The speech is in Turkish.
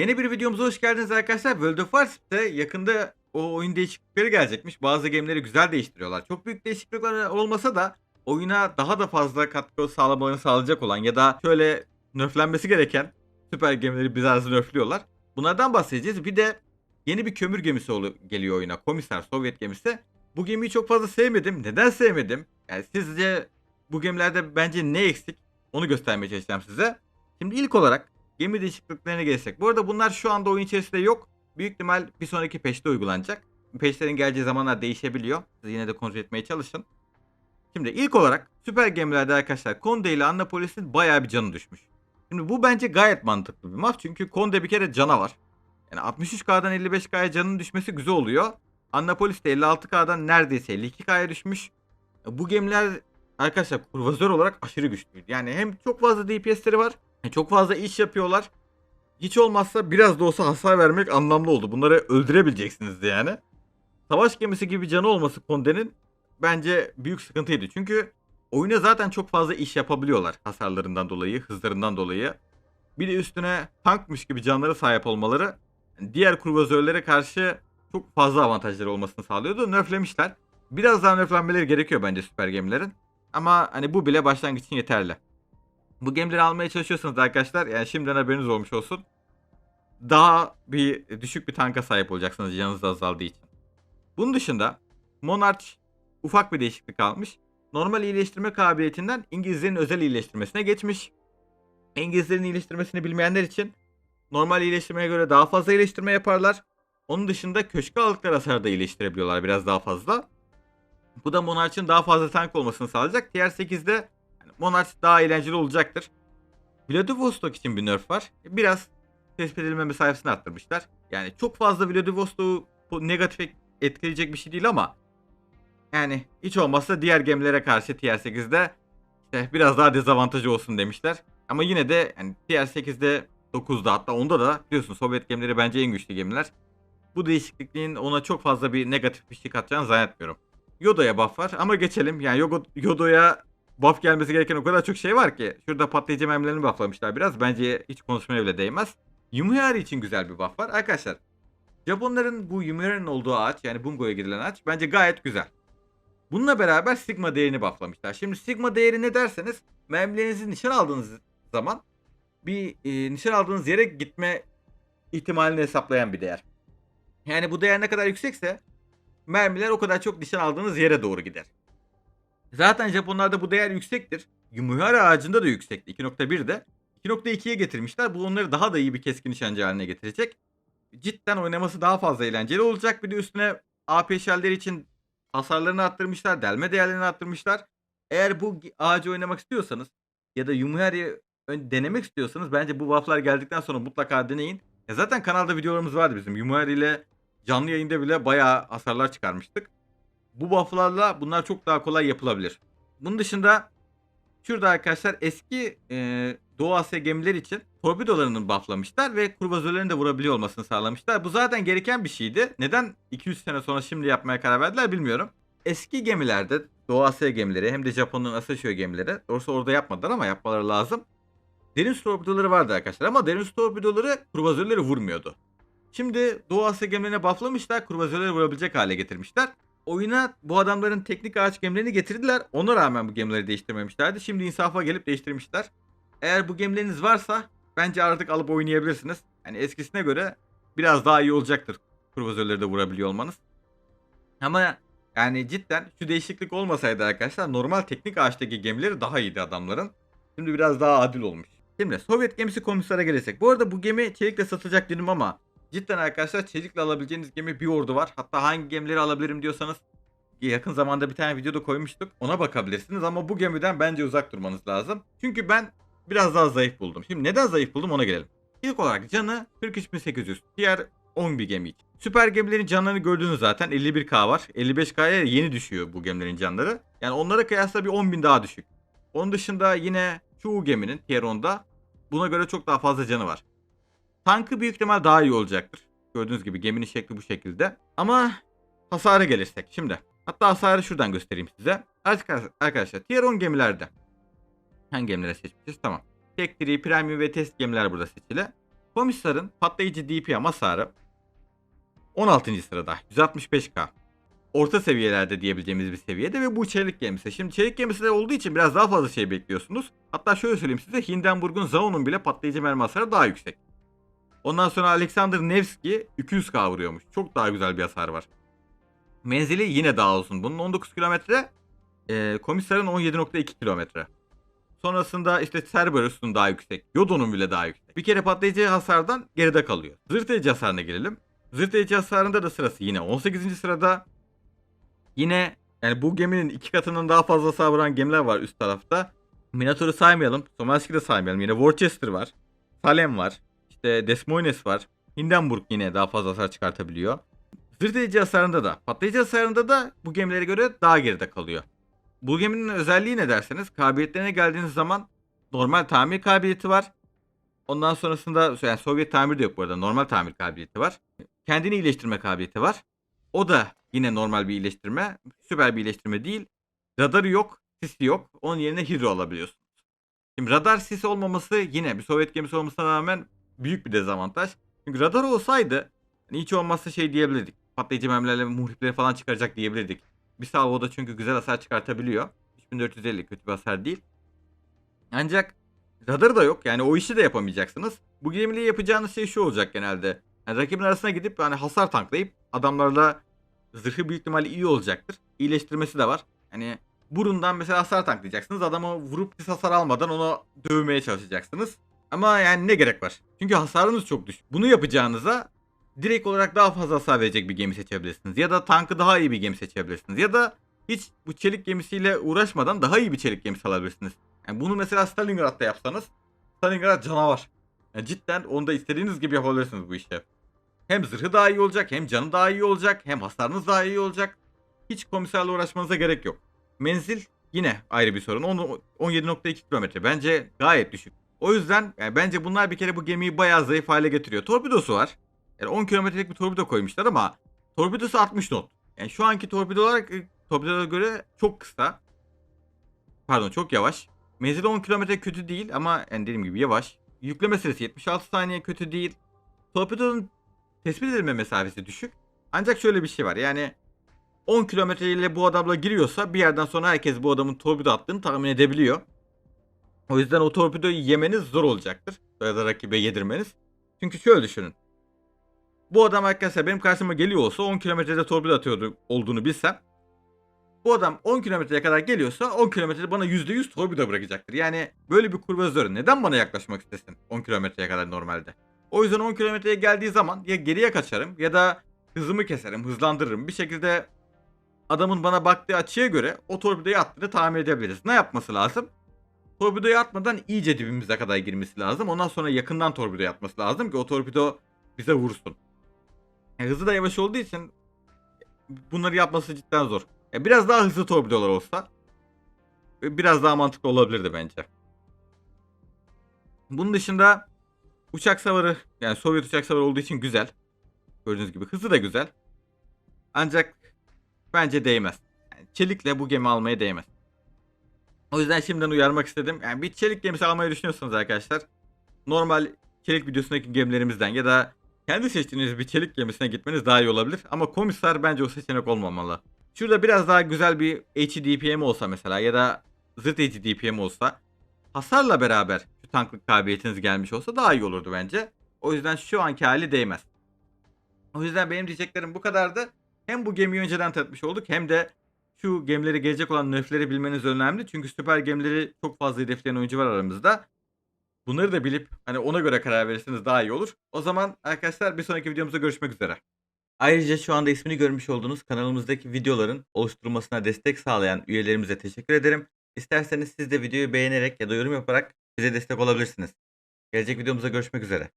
Yeni bir videomuza hoş geldiniz arkadaşlar. World of Wars'te yakında o oyun değişiklikleri gelecekmiş. Bazı gemileri güzel değiştiriyorlar. Çok büyük değişiklikler olmasa da oyuna daha da fazla katkı sağlamalarını sağlayacak olan ya da şöyle nerflenmesi gereken süper gemileri biraz nerfliyorlar. Bunlardan bahsedeceğiz. Bir de yeni bir kömür gemisi geliyor oyuna. Komiser Sovyet gemisi. Bu gemiyi çok fazla sevmedim. Neden sevmedim? Yani sizce bu gemilerde bence ne eksik? Onu göstermeye çalışacağım size. Şimdi ilk olarak gemi değişikliklerine gelirsek. Bu arada bunlar şu anda oyun içerisinde yok. Büyük ihtimal bir sonraki peşte uygulanacak. Peşlerin geleceği zamanlar değişebiliyor. Siz yine de kontrol etmeye çalışın. Şimdi ilk olarak süper gemilerde arkadaşlar Conde ile Annapolis'in bayağı bir canı düşmüş. Şimdi bu bence gayet mantıklı bir maf. Çünkü Conde bir kere canavar. Yani 63K'dan 55K'ya canının düşmesi güzel oluyor. Annapolis de 56K'dan neredeyse 52K'ya düşmüş. Bu gemiler arkadaşlar kurvazör olarak aşırı güçlü. Yani hem çok fazla DPS'leri var. Hem Çok fazla iş yapıyorlar. Hiç olmazsa biraz da olsa hasar vermek anlamlı oldu. Bunları öldürebileceksiniz de yani. Savaş gemisi gibi canı olması Conde'nin bence büyük sıkıntıydı. Çünkü oyuna zaten çok fazla iş yapabiliyorlar hasarlarından dolayı, hızlarından dolayı. Bir de üstüne tankmış gibi canlara sahip olmaları diğer kruvazörlere karşı çok fazla avantajları olmasını sağlıyordu. Nerflemişler. Biraz daha nerflenmeleri gerekiyor bence süper gemilerin. Ama hani bu bile başlangıç için yeterli. Bu gemileri almaya çalışıyorsanız arkadaşlar yani şimdiden haberiniz olmuş olsun. Daha bir düşük bir tanka sahip olacaksınız canınız azaldığı için. Bunun dışında Monarch ufak bir değişiklik almış. Normal iyileştirme kabiliyetinden İngilizlerin özel iyileştirmesine geçmiş. İngilizlerin iyileştirmesini bilmeyenler için normal iyileştirmeye göre daha fazla iyileştirme yaparlar. Onun dışında köşke aldıkları hasarı da iyileştirebiliyorlar biraz daha fazla. Bu da Monarch'ın daha fazla tank olmasını sağlayacak. TR8'de yani Monarch daha eğlenceli olacaktır. Vladivostok için bir nerf var. Biraz tespit edilme mesafesini arttırmışlar. Yani çok fazla Vladivostok'u negatif etkileyecek bir şey değil ama yani hiç olmazsa diğer gemilere karşı TR8'de işte biraz daha dezavantajı olsun demişler. Ama yine de yani TR8'de 9'da hatta onda da biliyorsun Sovyet gemileri bence en güçlü gemiler. Bu değişikliğin ona çok fazla bir negatif bir şey katacağını zannetmiyorum. Yodo'ya buff var ama geçelim. Yani Yodo'ya buff gelmesi gereken o kadar çok şey var ki. Şurada patlayıcı mermilerini bufflamışlar biraz. Bence hiç konuşmaya bile değmez. Yumihari için güzel bir buff var. Arkadaşlar Japonların bu Yumihari'nin olduğu ağaç yani Bungo'ya gidilen ağaç bence gayet güzel. Bununla beraber Sigma değerini bufflamışlar. Şimdi Sigma değeri ne derseniz mermilerinizi nişan aldığınız zaman bir e, nişan aldığınız yere gitme ihtimalini hesaplayan bir değer. Yani bu değer ne kadar yüksekse mermiler o kadar çok nişan aldığınız yere doğru gider. Zaten Japonlarda bu değer yüksektir. Yumihara ağacında da yüksekti 2.1'de. 2.2'ye getirmişler. Bu onları daha da iyi bir keskin nişancı haline getirecek. Cidden oynaması daha fazla eğlenceli olacak. Bir de üstüne AP shell'leri için hasarlarını arttırmışlar. Delme değerlerini arttırmışlar. Eğer bu ağacı oynamak istiyorsanız ya da Yumihari'yi ön- denemek istiyorsanız bence bu buff'lar geldikten sonra mutlaka deneyin. Ya zaten kanalda videolarımız vardı bizim. Yumihari ile canlı yayında bile bayağı hasarlar çıkarmıştık. Bu buff'larla bunlar çok daha kolay yapılabilir. Bunun dışında şurada arkadaşlar eski e, Doğu Asya gemiler için torpidolarını bufflamışlar ve kurvazörlerini de vurabiliyor olmasını sağlamışlar. Bu zaten gereken bir şeydi. Neden 200 sene sonra şimdi yapmaya karar verdiler bilmiyorum. Eski gemilerde Doğu Asya gemileri hem de Japon'un Asashio gemileri doğrusu orada yapmadılar ama yapmaları lazım. Derin torpidoları vardı arkadaşlar ama derin torpidoları kurvazörleri vurmuyordu. Şimdi Doğu Asya gemilerine bufflamışlar, kurvazörleri vurabilecek hale getirmişler. Oyuna bu adamların teknik ağaç gemilerini getirdiler. Ona rağmen bu gemileri değiştirmemişlerdi. Şimdi insafa gelip değiştirmişler. Eğer bu gemileriniz varsa bence artık alıp oynayabilirsiniz. Yani eskisine göre biraz daha iyi olacaktır kurvazörleri de vurabiliyor olmanız. Ama yani cidden şu değişiklik olmasaydı arkadaşlar normal teknik ağaçtaki gemileri daha iyiydi adamların. Şimdi biraz daha adil olmuş. Şimdi Sovyet gemisi komisara gelirsek. Bu arada bu gemi çelikle satacak dedim ama cidden arkadaşlar çelikle alabileceğiniz gemi bir ordu var. Hatta hangi gemileri alabilirim diyorsanız yakın zamanda bir tane videoda koymuştuk. Ona bakabilirsiniz ama bu gemiden bence uzak durmanız lazım. Çünkü ben biraz daha zayıf buldum. Şimdi neden zayıf buldum ona gelelim. İlk olarak canı 43800. Diğer 10 bir gemi için. Süper gemilerin canlarını gördüğünüz zaten 51k var. 55k'ya yeni düşüyor bu gemilerin canları. Yani onlara kıyasla bir 10.000 daha düşük. Onun dışında yine çoğu geminin tier 10'da buna göre çok daha fazla canı var. Tankı büyük ihtimal daha iyi olacaktır. Gördüğünüz gibi geminin şekli bu şekilde. Ama hasara gelirsek şimdi. Hatta hasarı şuradan göstereyim size. Arkadaşlar, arkadaşlar tier 10 gemilerde hangi gemileri seçmişiz? Tamam. Tri, Premium ve Test gemiler burada seçili. Komisar'ın patlayıcı DPM hasarı 16. sırada 165k. Orta seviyelerde diyebileceğimiz bir seviyede ve bu çelik gemisi. Şimdi çelik gemisi de olduğu için biraz daha fazla şey bekliyorsunuz. Hatta şöyle söyleyeyim size Hindenburg'un Zaun'un bile patlayıcı mermi hasarı daha yüksek. Ondan sonra Alexander Nevsky 200k vuruyormuş. Çok daha güzel bir hasar var. Menzili yine daha uzun. Bunun 19 kilometre. E, komisarın 17.2 kilometre. Sonrasında işte Cerberus'un daha yüksek. Yodo'nun bile daha yüksek. Bir kere patlayıcı hasardan geride kalıyor. Zırt hasarına gelelim. Zırt hasarında da sırası yine 18. sırada. Yine yani bu geminin iki katının daha fazla hasar gemiler var üst tarafta. Minotaur'u saymayalım. Somalski'yi de saymayalım. Yine Worcester var. Salem var. İşte Desmoines var. Hindenburg yine daha fazla hasar çıkartabiliyor. Edici hasarında da, patlayıcı hasarında da bu gemilere göre daha geride kalıyor. Bu geminin özelliği ne derseniz kabiliyetlerine geldiğiniz zaman normal tamir kabiliyeti var. Ondan sonrasında yani Sovyet tamir de yok bu arada normal tamir kabiliyeti var. Kendini iyileştirme kabiliyeti var. O da yine normal bir iyileştirme. Süper bir iyileştirme değil. Radarı yok, sisi yok. Onun yerine hidro alabiliyorsunuz. Şimdi radar sisi olmaması yine bir Sovyet gemisi olmasına rağmen büyük bir dezavantaj. Çünkü radar olsaydı hani hiç olmazsa şey diyebilirdik. Patlayıcı mermilerle muhripleri falan çıkaracak diyebilirdik. Bir salvoda çünkü güzel hasar çıkartabiliyor. 3450 kötü bir hasar değil. Ancak radarı da yok. Yani o işi de yapamayacaksınız. Bu gemiyle yapacağınız şey şu olacak genelde. Yani rakibin arasına gidip yani hasar tanklayıp adamlarla zırhı büyük ihtimalle iyi olacaktır. İyileştirmesi de var. Hani burundan mesela hasar tanklayacaksınız. Adamı vurup pis hasar almadan onu dövmeye çalışacaksınız. Ama yani ne gerek var? Çünkü hasarınız çok düşük. Bunu yapacağınıza direkt olarak daha fazla hasar verecek bir gemi seçebilirsiniz. Ya da tankı daha iyi bir gemi seçebilirsiniz. Ya da hiç bu çelik gemisiyle uğraşmadan daha iyi bir çelik gemisi alabilirsiniz. Yani bunu mesela Stalingrad'da yapsanız Stalingrad canavar. Yani cidden onu da istediğiniz gibi yapabilirsiniz bu işi. Hem zırhı daha iyi olacak, hem canı daha iyi olacak, hem hasarınız daha iyi olacak. Hiç komiserle uğraşmanıza gerek yok. Menzil yine ayrı bir sorun. 10 17.2 kilometre. Bence gayet düşük. O yüzden yani bence bunlar bir kere bu gemiyi bayağı zayıf hale getiriyor. Torpidosu var. Yani 10 kilometrelik bir torpido koymuşlar ama torpidosu 60 knot. Yani şu anki torpido olarak e, torpidolara göre çok kısa. Pardon çok yavaş. Menzili 10 kilometre kötü değil ama yani dediğim gibi yavaş. Yükleme süresi 76 saniye kötü değil. Torpidonun tespit edilme mesafesi düşük. Ancak şöyle bir şey var yani 10 kilometre ile bu adamla giriyorsa bir yerden sonra herkes bu adamın torpido attığını tahmin edebiliyor. O yüzden o torpidoyu yemeniz zor olacaktır. Ya da rakibe yedirmeniz. Çünkü şöyle düşünün. Bu adam arkadaşlar benim karşıma geliyor olsa 10 kilometrede torpido atıyordu olduğunu bilsem. Bu adam 10 kilometreye kadar geliyorsa 10 kilometrede bana %100 torpido bırakacaktır. Yani böyle bir kurvazör neden bana yaklaşmak istesin 10 kilometreye kadar normalde. O yüzden 10 kilometreye geldiği zaman ya geriye kaçarım ya da hızımı keserim, hızlandırırım. Bir şekilde adamın bana baktığı açıya göre o torpidoyu attığını tahmin edebiliriz. Ne yapması lazım? Torpidoyu atmadan iyice dibimize kadar girmesi lazım. Ondan sonra yakından torpidoyu atması lazım ki o torpido bize vursun. Yani hızı da yavaş olduğu için bunları yapması cidden zor. Ya biraz daha hızlı torpidolar olsa biraz daha mantıklı olabilirdi bence. Bunun dışında uçak savarı yani Sovyet uçak savarı olduğu için güzel. Gördüğünüz gibi hızı da güzel. Ancak bence değmez. Yani çelikle bu gemi almaya değmez. O yüzden şimdiden uyarmak istedim. Yani bir çelik gemisi almayı düşünüyorsanız arkadaşlar normal çelik videosundaki gemilerimizden ya da kendi seçtiğiniz bir çelik gemisine gitmeniz daha iyi olabilir. Ama komiser bence o seçenek olmamalı. Şurada biraz daha güzel bir HDPM olsa mesela ya da zırt HDPM olsa hasarla beraber şu tanklık kabiliyetiniz gelmiş olsa daha iyi olurdu bence. O yüzden şu anki hali değmez. O yüzden benim diyeceklerim bu kadardı. Hem bu gemiyi önceden tanıtmış olduk hem de şu gemileri gelecek olan nöfleri bilmeniz önemli. Çünkü süper gemileri çok fazla hedefleyen oyuncu var aramızda. Bunları da bilip hani ona göre karar verirseniz daha iyi olur. O zaman arkadaşlar bir sonraki videomuzda görüşmek üzere. Ayrıca şu anda ismini görmüş olduğunuz kanalımızdaki videoların oluşturulmasına destek sağlayan üyelerimize teşekkür ederim. İsterseniz siz de videoyu beğenerek ya da yorum yaparak bize destek olabilirsiniz. Gelecek videomuzda görüşmek üzere.